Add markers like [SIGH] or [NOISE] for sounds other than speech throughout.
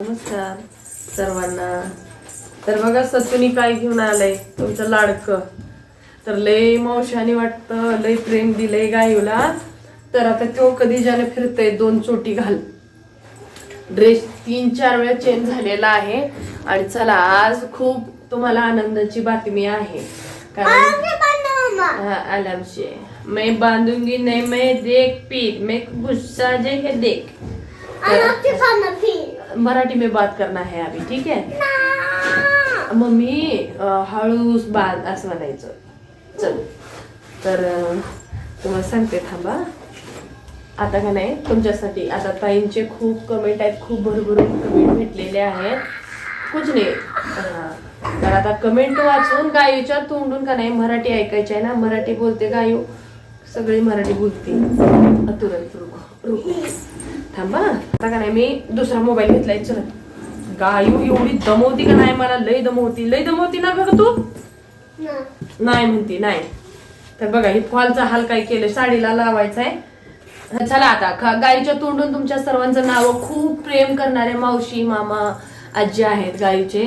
नमस्कार सर्वांना. तर बघा सत्तुनी काय घेऊन आलंय? तुमचं लाडकं. तर लय मावशाने वाटतं लय प्रेम दिलंय गायूला तर आता तो कधी ज्याने फिरतय दोन चोटी घाल. ड्रेस तीन चार वेळा चेंज झालेला आहे. आणि चला आज खूप तुम्हाला आनंदाची बातमी आहे. कारण हाँ, से मैं बांधूंगी नहीं मैं देख पीर. मैं गुस्सा जे है देख. मराठी में बात करना है अभी ठीक है? मम्मी हळूस हळूच असं म्हणायचं. चल. तर तुम्हाला सांगते थांबा. आता का नाही तुमच्यासाठी आता ताईंचे खूप कमेंट आहेत खूप भरभरून कमेंट भेटलेले आहेत. कुछ नाही. तर आता कमेंट वाचून गायूच्या तोंडून का नाही मराठी ऐकायची आहे ना मराठी बोलते गायू. सगळी मराठी बोलते. अ, तुरंत रुको रुको थांबा. आता का नाही मी दुसरा मोबाईल घेतलाय चल. गायू एवढी दमवती का नाही मला? लय दमवती लय दमवती ना ग तू? नाही. म्हणते नाही. तर बघा ही फॉलचा हाल काय केलं? साडीला लावायचा आहे चला आता गा- गाईच्या तोंडून तुमच्या सर्वांचं नाव खूप प्रेम करणारे मावशी मामा आजी आहेत गाईचे.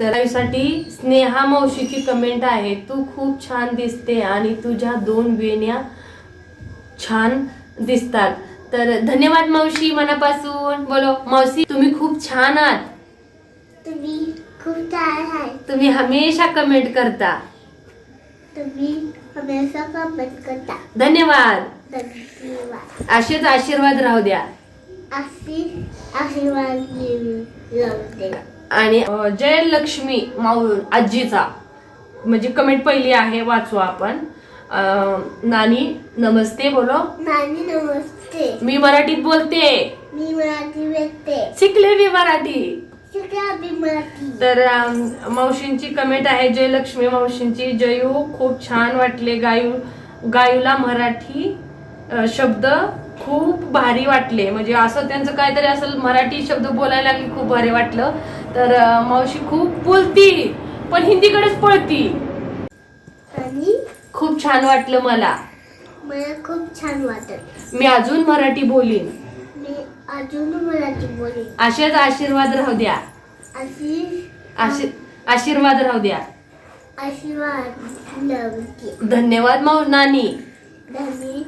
तर गाईसाठी स्नेहा मावशीची कमेंट आहे. तू खूप छान दिसते आणि तुझ्या दोन वेण्या छान दिसतात. तर धन्यवाद मावशी मनापासून. बोलो मावशी तुम्ही खूप छान आहात. तुम्ही खूप छान आहे तुम्ही हमेशा कमेंट करता. तुम्ही हमेशा कमेंट करता. धन्यवाद. धन्यवाद. असेच आशीर्वाद राहू द्या. अशी आशीर्वाद लावते आणि अं, जय लक्ष्मी माऊ आजीचा म्हणजे कमेंट पहिली आहे वाचू आपण. नानी नमस्ते बोलो. नानी नमस्ते. मी मराठीत बोलते. मी मराठी व्यक्ते शिकले मी मराठी. तर मावशींची कमेंट आहे जय लक्ष्मी मावशींची जयू. खूप छान वाटले गायू गायूला मराठी शब्द खूप भारी वाटले. म्हणजे असं त्यांचं काहीतरी असं मराठी शब्द बोलायला लागली खूप भारी वाटलं. तर मावशी खूप बोलती पण हिंदीकडेच पळती. आणि? खूप छान वाटलं मला. मला खूप छान वाटत मी अजून मराठी बोलीन. मी अजून मराठी बोलेन. असेच आशीर्वाद राहू द्या. आशीर्वाद राहू द्या. आशीर्वाद धन्यवाद माऊ नानी. नानी.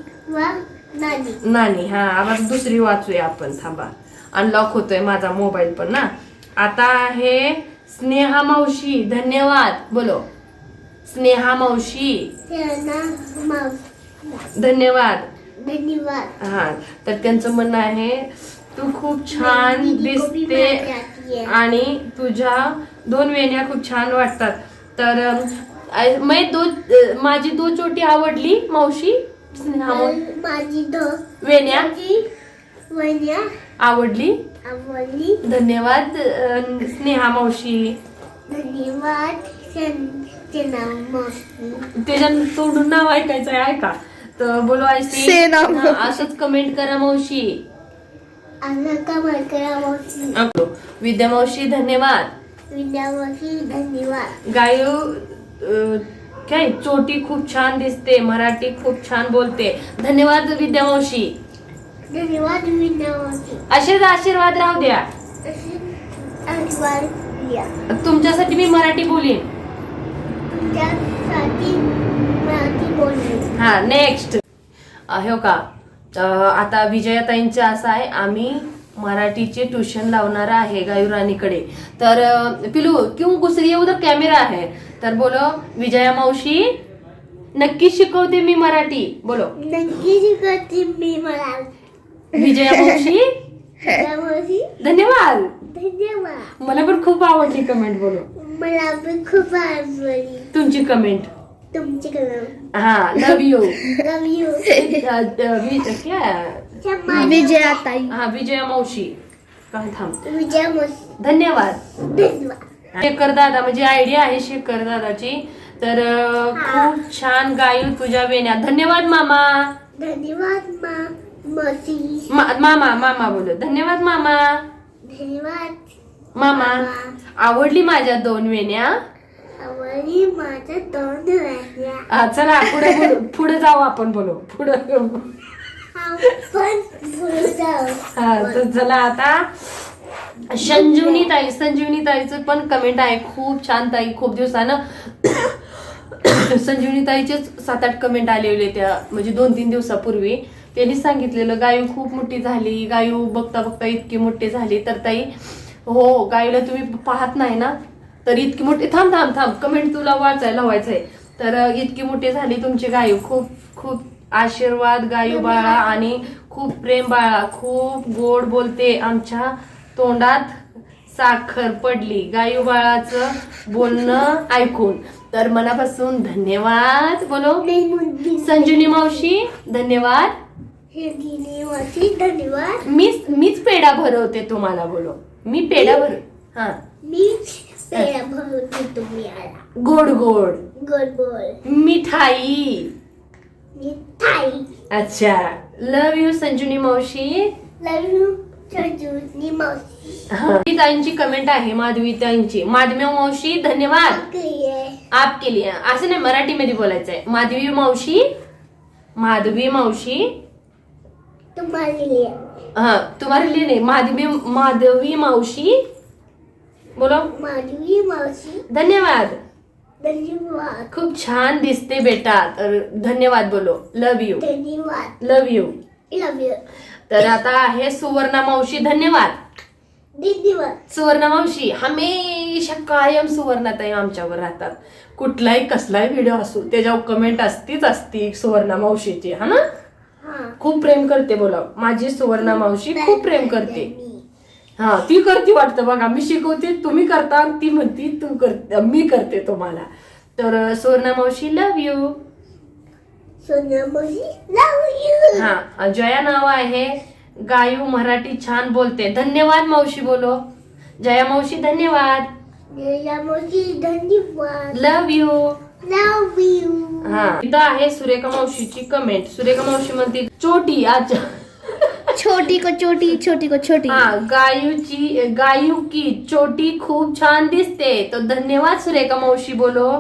नानी हा आवाज दुसरी वाचूया आपण थांबा. अनलॉक होतोय माझा मोबाईल पण ना. आता आहे स्नेहा मावशी धन्यवाद. बोलो. स्नेहा मावशी. धन्यवाद. धन्यवाद. हा तर त्यांचं म्हणणं आहे तू खूप छान दिसते. आणि तुझ्या दोन वेण्या खूप छान वाटतात. तर मै दो माझी दो चोटी आवडली मावशी? स्नेहा माव- माझी दो वेण्या? वहिन्या आवडली? आवडली. धन्यवाद स्नेहा मावशी. धन्यवाद त्याच्या तोडून नाव ऐकायचं आहे ऐका. तर बोलो ऐसी हा, असंच कमेंट करा मावशी. विद्या मावशी धन्यवाद. विद्या मावशी धन्यवाद. गायू काय? चोटी खूप छान दिसते मराठी खूप छान बोलते. धन्यवाद विद्या मावशी. धन्यवाद विद्या मावशी. असेच आशीर्वाद राहू द्या. अशी आशीर्वाद द्या. तुमच्यासाठी मी मराठी बोलीन. मराठी हा नेक्स्ट हो का आता विजयाताईंचं असं आहे आम्ही मराठीचे ट्युशन लावणार आहे गायुराणीकडे. तर पिलू क्यों है उधर कॅमेरा है तर बोलो विजया मावशी नक्की शिकवते मी मराठी. बोलो. नक्की शिकवते मी मला. विजया मावशी? धन्यवाद. धन्यवाद. मला पण खूप आवडली कमेंट बोलो. मला पण खूप आवडली. तुमची कमेंट तुमच्याकडं हा love you love you Vijayatai. हा विजया मावशी. काय थांब. विजया मावशी. धन्यवाद. धन्यवाद. शेखर दादा म्हणजे आयडिया आहे शेखर दादाची. तर अं, खूप छान गायू तुझ्या वेण्या. धन्यवाद मामा. धन्यवाद मा मा- मामा मामा बोल धन्यवाद मामा. धन्यवाद. मामा आवडली माझ्या दोन वेण्या? आवडली माझ्या दोन हा, चला पुढे पुढे जाऊ आपण बोलू. पुढे चला आता. संजीवनी ताई संजीवनी ताईचं पण कमेंट आहे. खूप छान ताई खूप दिवसानं. संजीवनी ताईचेच सात आठ कमेंट आलेले त्या म्हणजे दोन तीन दिवसापूर्वी. त्यांनी सांगितलेलं गायू खूप मोठी झाली. गायू बघता बघता इतकी मोठी झाली. तर ताई हो गायूला तुम्ही पाहत नाही ना? तर इतकी मोठी थांब थांब थांब. कमेंट तुला वाचायला लावायचंय तर इतकी मोठी झाली तुमची गायू खूप खूप आशीर्वाद गायू बाळा आणि खूप प्रेम बाळा. खूप गोड बोलते आमच्या तोंडात. साखर पडली. गायू बाळाचं बोलणं ऐकून. तर मनापासून धन्यवाद. बोलो. संजीवनी मावशी धन्यवाद. धन्यवाद. मीच मीच पेढा भरवते तुम्हाला बोलो. मी पेढा भर हा. मी पेढा भरवते तुम्ही आला गोड गोड. गोड गोड. मिठाई. मिठाई. अच्छा. लव यू संजुनी मावशी. लव यू संजूनी मावशी. ताईंची कमेंट आहे माधवी ताईंची. माधवी मावशी धन्यवाद. आप के लिए. असं नाही मराठीमध्ये बोलायचं आहे. माधवी मावशी माधवी मावशी. तुम्हाला. हा तुम्हाला लिए नाही. माधवी माधवी मावशी. बोलो. माधवी मावशी. धन्यवाद. धन्यवाद. खूप छान दिसते बेटा. तर धन्यवाद बोलो. लव यू धन्यवाद. लव यू लव यू तर आता आहे सुवर्णा मावशी. धन्यवाद. धन्यवाद. सुवर्णा मावशी हमेशा कायम सुवर्णाताई आमच्यावर राहतात. कुठलाही कसलाही व्हिडिओ असो त्याच्यावर कमेंट असतीच असती सुवर्णा मावशीची. हा ना? खूप प्रेम करते बोला माझी सुवर्णा मावशी खूप प्रेम करते. हा ती करते वाटतं बघा. मी शिकवते तुम्ही करता ती म्हणती तू कर मी करते तुम्हाला. तर सुवर्णा मावशी लव यू सोना मावशी लव यू हा जया नाव आहे. गायू मराठी छान बोलते. धन्यवाद मावशी बोलो. जया मावशी धन्यवाद. जया मावशी धन्यवाद. लव यू लव यू हा. इथं आहे सुरेखा मावशीची कमेंट सुरेखा मावशी म्हणते चोटी अच्छा. छोटी को छोटी छोटी को छोटी हा गायूची गायू की चोटी खूप छान दिसते. तो धन्यवाद सुरेखा मावशी बोलो.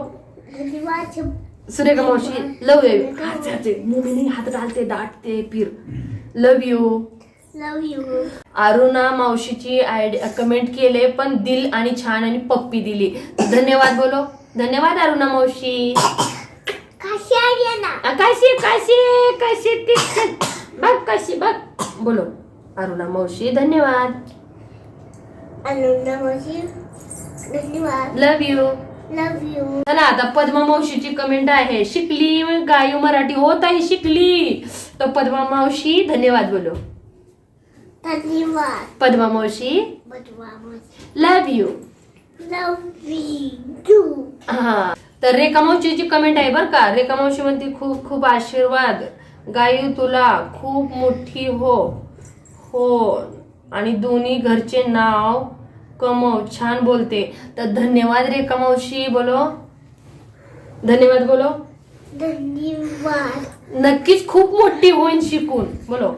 धन्यवाद. सुरेखा मावशी लव यू. हात डालते डांटते फिर. Love you. Love you Aruna मावशीची ID comment केले पण दिल आणि छान आणि पप्पी दिली. धन्यवाद बोलो. धन्यवाद अरुणा मावशी. कशी ना आ, कशी कशी कशी ती? बघ कशी बघ. बोलो. अरुणा मावशी धन्यवाद. अनुना मावशी धन्यवाद. लव यू लव यू चला आता पद्मा मावशीची कमेंट आहे. शिकली गायू मराठी होत आहे शिकली. तर पद्मा मावशी धन्यवाद बोलो. धन्यवाद. पद्मा मावशी बटवा मावशी. लव यू हा. तर रेखा मावशीची कमेंट आहे बरं का. रेखा मावशी म्हणते खूप खूप आशीर्वाद. गायू तुला खूप मोठी हो. हो. आणि दोन्ही घरचे नाव कमव. छान बोलते. तर धन्यवाद रेखा मावशी. बोलो. धन्यवाद बोलो. धन्यवाद. नक्कीच खूप मोठी होईन शिकून. बोलो.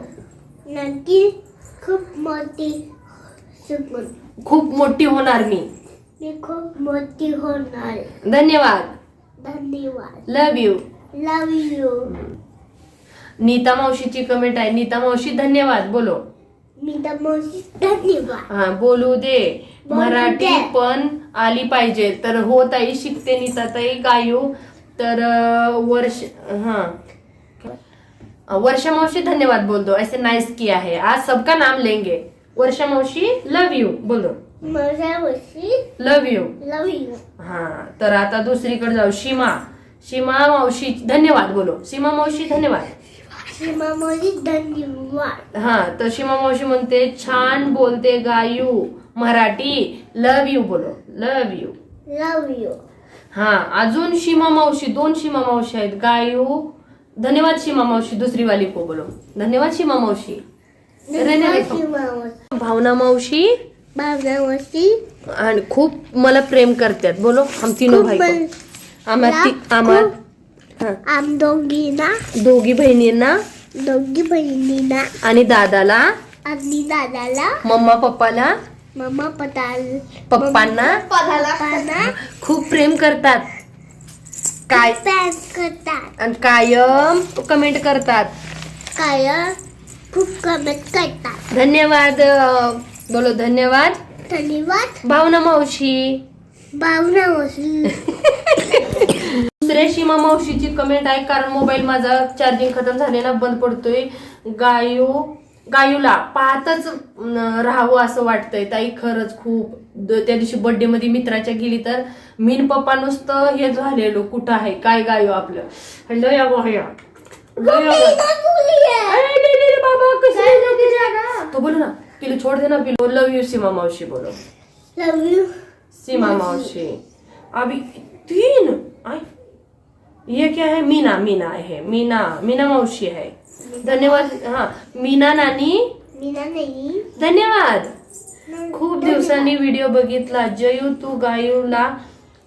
नक्की खूप मोठी खूप मोठी होणार मी. मी खूप मोठी होणार. धन्यवाद. धन्यवाद. Love you love you Nita मावशीची comment आहे. नीता मावशी धन्यवाद. बोलो. मी तर मावशी धन्यवाद. हा बोलू दे. बोलू मराठी दे. पण आली पाहिजे. तर हो ताई शिकते नीताताई गायू. तर अं, वर्ष हा. वर्षा मौसी धन्यवाद बोल दो ऐसे नाइस किया है आज सबका नाम लेंगे. वर्षा मौसी लव यू बोलो. मावशी लव यू लव यू हा तर आता दुसरीकडे जाऊ. सीमा. सीमा मावशी धन्यवाद बोलो. सीमा मावशी धन्यवाद. सीमा मावशी धन्यवाद. हा तर सीमा मावशी म्हणते छान बोलते गायू. मराठी लव यू बोलो. लव यू लव यू हा अजून सीमा मावशी दोन सीमा मावशी आहेत. गायू. धन्यवाद सीमा मावशी दुसरी वाली को बोलो. धन्यवाद. सीमा मावशी. भावना मावशी आणि खूप मला प्रेम करतात. बोलो हम तीनो भाई मला- आम्हा ती- आम्हा हा, आम दोघींना दोघी बहिणींना दोघी बहिणींना आणि दादाला. आणि दादाला मम्मा पप्पाला. मम्मा पताल पप्पांना. पप्पांना खूप प्रेम करतात. काय? पॅक करतात. आणि कायम कमेंट करतात. काय खूप कमेंट करतात. धन्यवाद बोलो धन्यवाद. धन्यवाद. भावना मावशी. भावना मावशी. दुसऱ्या सीमा मावशीची कमेंट आहे कारण मोबाईल माझा चार्जिंग खतम झालेला बंद पडतोय. गायू गायूला पाहतच अं, राहावं असं वाटतंय. ताई खरंच खूप. द- त्या दिवशी बर्थडे मध्ये मित्राच्या गेली तर मीन पप्पा नुसतं हे झालेलो कुठं आहे? काय गायू आपलं? हॅलो या बा, या. लय. अरे, बाबा जाते? तो बोलो ना. पिलू छोड़ देना पिलू लव यू सीमा मावशी बोलो. लव यू सीमा मौसी अभी तीन आई. ये क्या है? मीना मीना है. मीना मीना मौसी है. धन्यवाद हाँ. मीना नानी. मीना नाही. धन्यवाद. खूप दिवसांनी व्हिडिओ बघितला. जयू तू गायूला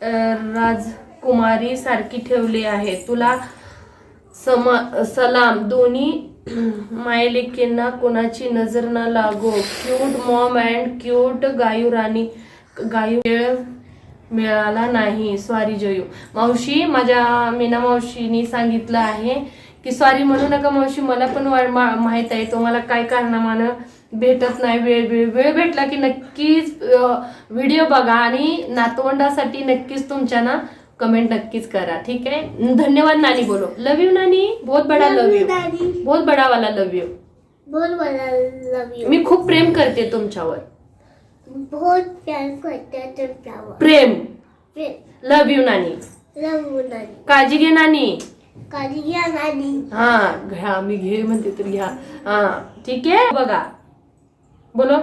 राजकुमारी सारखी ठेवली आहे. तुला समा सलाम. दोन्ही मायलेकींना कोणाची नजर न लागो. Cute mom and cute Gayu राणी गायू वेळ मिळाला नाही. सॉरी जयू. मावशी माझ्या मीना मावशीनी सांगितलं आहे की सॉरी म्हणू नका मावशी मला पण वा- मा- आहे तुम्हाला काय कारणामानं भेटत नाही. वेळ वेळ वेळ भेटला की नक्कीच व्हिडिओ बघा आणि नातवंडासाठी नक्कीच तुमच्या ना कमेंट नक्कीच करा ठीक आहे? धन्यवाद नानी बोलो. लव यू नानी. बहुत बडा लव यू बहुत बडा वाला लव यू बोल मला लव यू मी खूप प्रेम करते तुमच्यावर. बहुत प्यार करते तुमच्यावर. प्रेम. लव यू नानी. लव यू नानी. काळजी घे नानी. काळजी घ्या नानी. हा घ्या मी घे म्हणते तर घ्या. हा ठीक आहे? बघा. बोलो.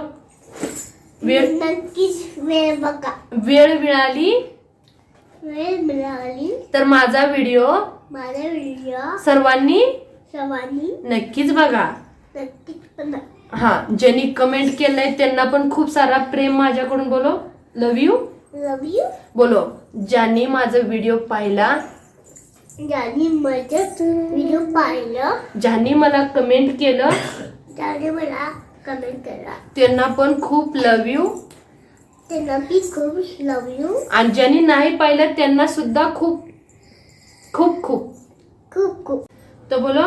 वेळ नक्कीच वेळ बघा. वेळ मिळाली. वेळ मिळाली. तर माझा व्हिडिओ माझा व्हिडिओ सर्वांनी सर्वांनी नक्कीच बघा. नक्कीच बघा. हा ज्यांनी कमेंट केलंय त्यांना पण खूप सारा प्रेम माझ्याकडून बोलो. लव यू लव यू बोलो ज्यांनी माझा व्हिडिओ पाहिला ज्यांनी माझं व्हिडिओ पाहिलं ज्यांनी मला कमेंट केलं त्याने मला कमेंट करा त्यांना पण खूप लव यू त्यांना मी खूप लव यू. आणि ज्यांनी नाही पाहिलं त्यांना सुद्धा खूप खूप खूप. खूप खूप. तर बोलो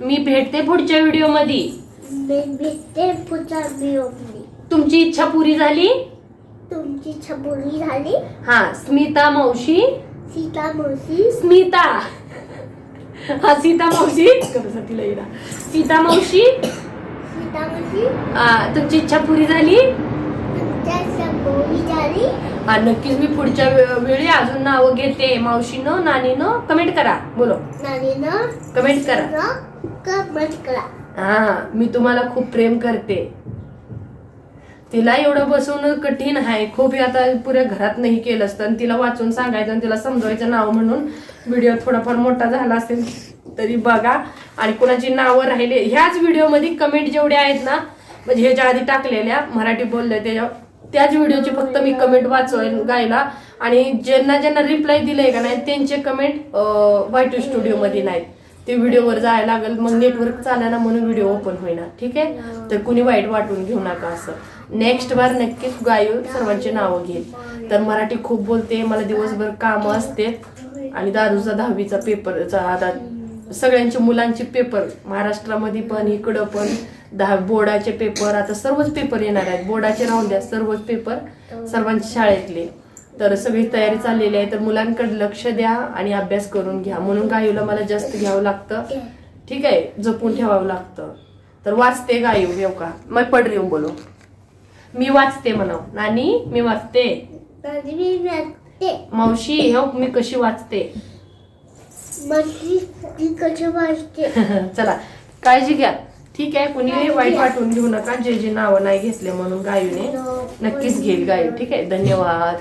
मी भेटते पुढच्या व्हिडिओमध्ये मी भेटते पुढच्या व्हिडिओमध्ये तुमची इच्छा पुरी झाली? तुमची छपुरी झाली? हा स्मिता मावशी. सीता मावशी. स्मिता. हा सीता मावशी. कसं तिला येईना. सीता मावशी. सीता मावशी. आ, तुमची इच्छा पुरी झाली? तुमच्या हा नक्कीच मी पुढच्या वेळी अजून नावं घेते. मावशीनं नानीनं कमेंट करा. बोलो. नानीनं कमेंट करा. कमेंट करा. हा मी तुम्हाला खूप प्रेम करते. तिला एवढं बसवणं कठीण आहे. खूप आता पुऱ्या घरात नाही केलं असतं. आणि तिला वाचून सांगायचं आणि तिला समजवायचं नाव म्हणून. व्हिडिओ थोडाफार मोठा झाला असेल तरी बघा. आणि कोणाची नावं राहिले ह्याच व्हिडिओमध्ये कमेंट जेवढ्या आहेत ना म्हणजे ह्याच्या आधी टाकलेल्या मराठी बोलले त्याच्या त्याच व्हिडिओची फक्त मी कमेंट वाचवाय गायला. आणि ज्यांना ज्यांना रिप्लाय दिलंय का नाही त्यांचे कमेंट व्हाईट स्टुडिओमध्ये नाहीत ते व्हिडिओवर जायला लागेल मग नेटवर्क चालना म्हणून व्हिडिओ ओपन होईना. ठीक आहे? तर कुणी वाईट वाटून घेऊ नका असं. नेक्स्ट बार नक्कीच गायू सर्वांचे नावं घेईल. तर मराठी खूप बोलते मला दिवसभर कामं असते. आणि दादूचा दहावीचा पेपरचा आता सगळ्यांच्या मुलांचे पेपर महाराष्ट्रामध्ये पण इकडं पण. दहा बोर्डाचे पेपर आता सर्वच पेपर येणार आहेत. बोर्डाचे राहून द्या सर्वच पेपर सर्वांच्या शाळेतले तर सगळी तयारी चाललेली आहे तर मुलांकडे लक्ष द्या आणि अभ्यास करून घ्या. म्हणून गायूला मला जास्त घ्यावं लागतं? ठीक आहे जपून ठेवावं लागतं. तर वाचते गायू येऊ का? मग पड येऊ बोलो. मी वाचते म्हणाव. नानी मी वाचते. मावशी हो मी कशी वाचते? [LAUGHS] चला काळजी घ्या. ठीक आहे कुणी वाईट वाटून घेऊ नका. जे जे नावं नाही घेतले म्हणून गायूने नक्कीच घेईल गायू. ठीक आहे धन्यवाद.